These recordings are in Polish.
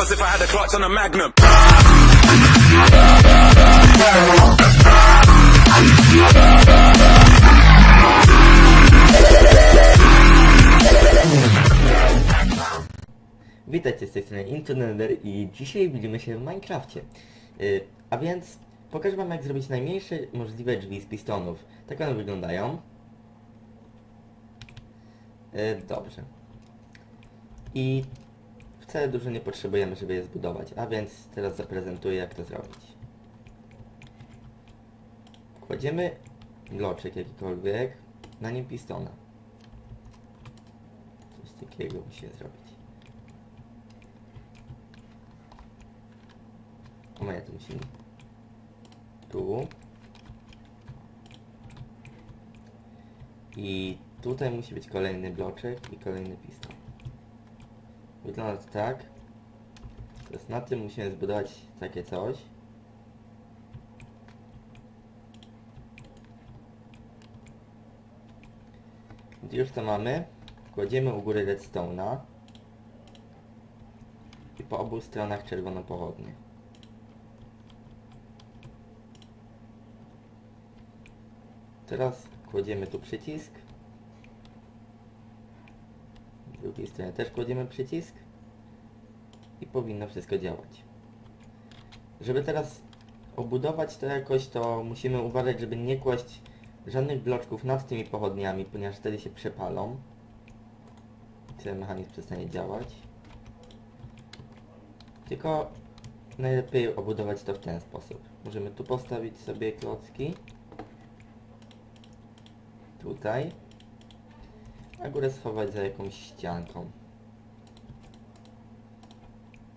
as if I had a clutch on a magnum. Witajcie z tej strony Internether i dzisiaj widzimy się w Minecrafcie. Yy, a więc pokażę wam jak zrobić najmniejsze możliwe drzwi z pistonów. Tak one wyglądają. Yy, dobrze. I wcale dużo nie potrzebujemy, żeby je zbudować. A więc teraz zaprezentuję jak to zrobić. Kładziemy bloczek jakikolwiek, na nim pistona. Coś takiego musimy zrobić. O moja tu musimy. Tu. I tutaj musi być kolejny bloczek i kolejny piston. Wygląda to tak. Teraz na tym musimy zbudować takie coś. Już to mamy, kładziemy u góry redstone'a i po obu stronach czerwoną pochodnię. Teraz kładziemy tu przycisk. Z drugiej strony też kładziemy przycisk. I powinno wszystko działać. Żeby teraz obudować to jakoś, to musimy uważać, żeby nie kłaść żadnych bloczków nad tymi pochodniami, ponieważ wtedy się przepalą. Ten mechanizm przestanie działać. Tylko najlepiej obudować to w ten sposób. Możemy tu postawić sobie klocki tutaj, a górę schować za jakąś ścianką.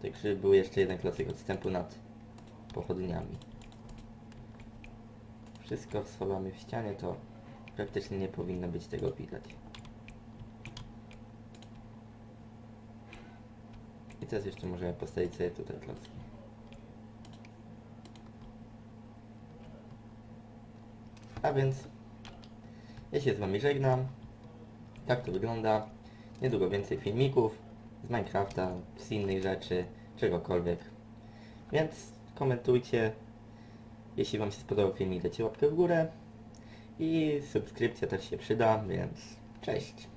Tak, żeby był jeszcze jeden klocek odstępu nad pochodniami. Wszystko schowamy w ścianie, to praktycznie nie powinno być tego widać. I teraz jeszcze możemy postawić sobie tutaj klocki. A więc ja się z wami żegnam. Tak to wygląda. Niedługo więcej filmików z Minecrafta, z innych rzeczy, czegokolwiek. Więc komentujcie. Jeśli wam się spodobał filmik, dajcie łapkę w górę. I subskrypcja też się przyda, więc cześć.